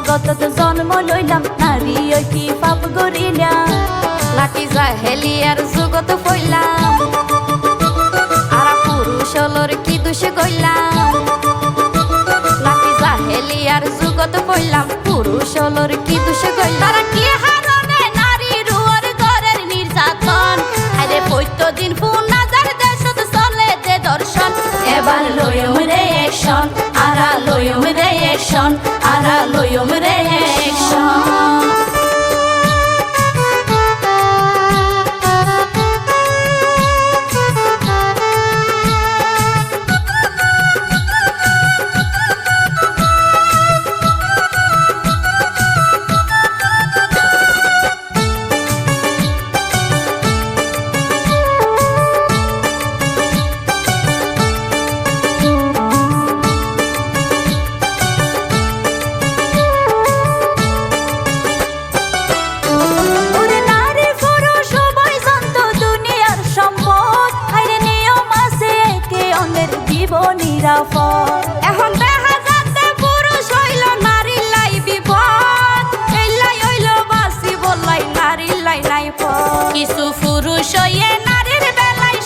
জগতত জন্ম লইলাম, নারী কি পাপ করিলাম? লাকি জাহেলি আর জগত কইলাম। আরা পুরুষ হলর কি দোষে কইলাম? লাকি জাহেলি আর জগত কইলাম, পুরুষ হলর কি দোষে কইলাম? তারা কি হারনে নারী রুয়ার ঘরের নির্যাতন? আরে পৈত্য দিন ফোন নাজার দেশত চলে যে দর্শন। এবার লয়ম রে একশন, আরা লয়ম রে একশন জীবন নিরাপদ। এখন দেখা যাচ্ছে পুরুষ হইল নারীর লাই বিপদ। এইলাই হইল বাসি বললাই নারীর লাই নাই পথ। কিছু পুরুষ হইয়ে নারীর বেলায়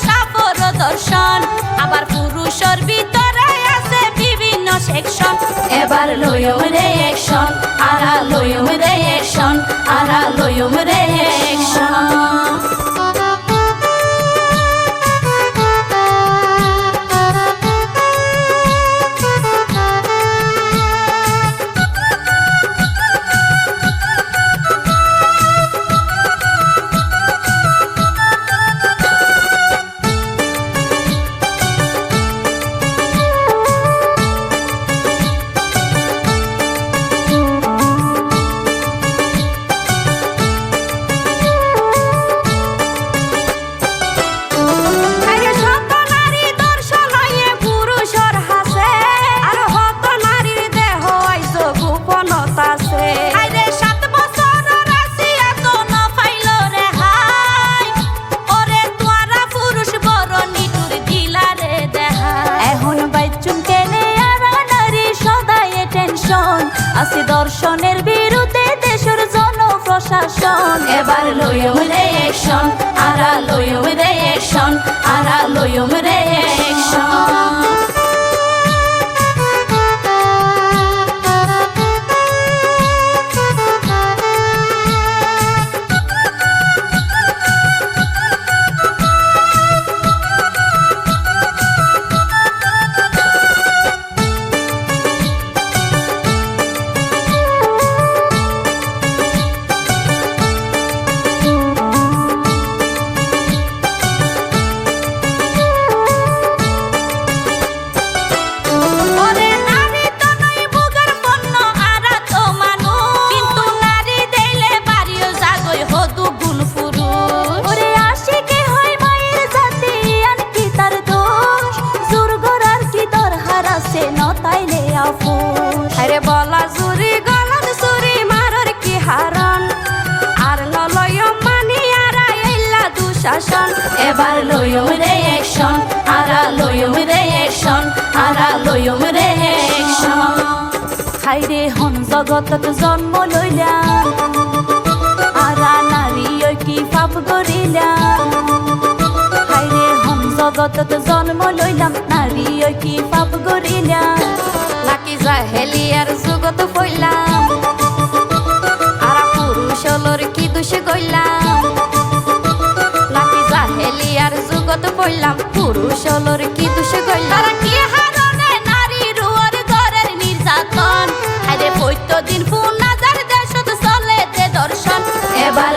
দর্শন। আবার পুরুষের ভিতরে আছে বিভিন্ন সেকশন। এবার লয়ম রে একশন আরা লয়ম রে একশন আরা লয়ম রে একশন প্রশাসন এবার লয়ম রে একশন আরা লয়ম রে একশন আরা লয়ম রে এবার লয়ম রে একশন আরা লয়ম রে একশন আরা লয়ম রে একশন হাইরে হন জগতত জন্ম লইলাম, আরা নারী কি পাপ করিলাম। হাইরে হন জগতত জন্ম লইলাম, নারী কি পাপ করিলাম। লাকি জাহেলি আর জগত কইলাম পুরুষ হলর কি দোষ করলাম? কি হারনে নারী রুয়ার ঘরের নির্যাতন? আরে পৈত্য দিন ফোন নাজার দেশত চলে যে দর্শন। এবার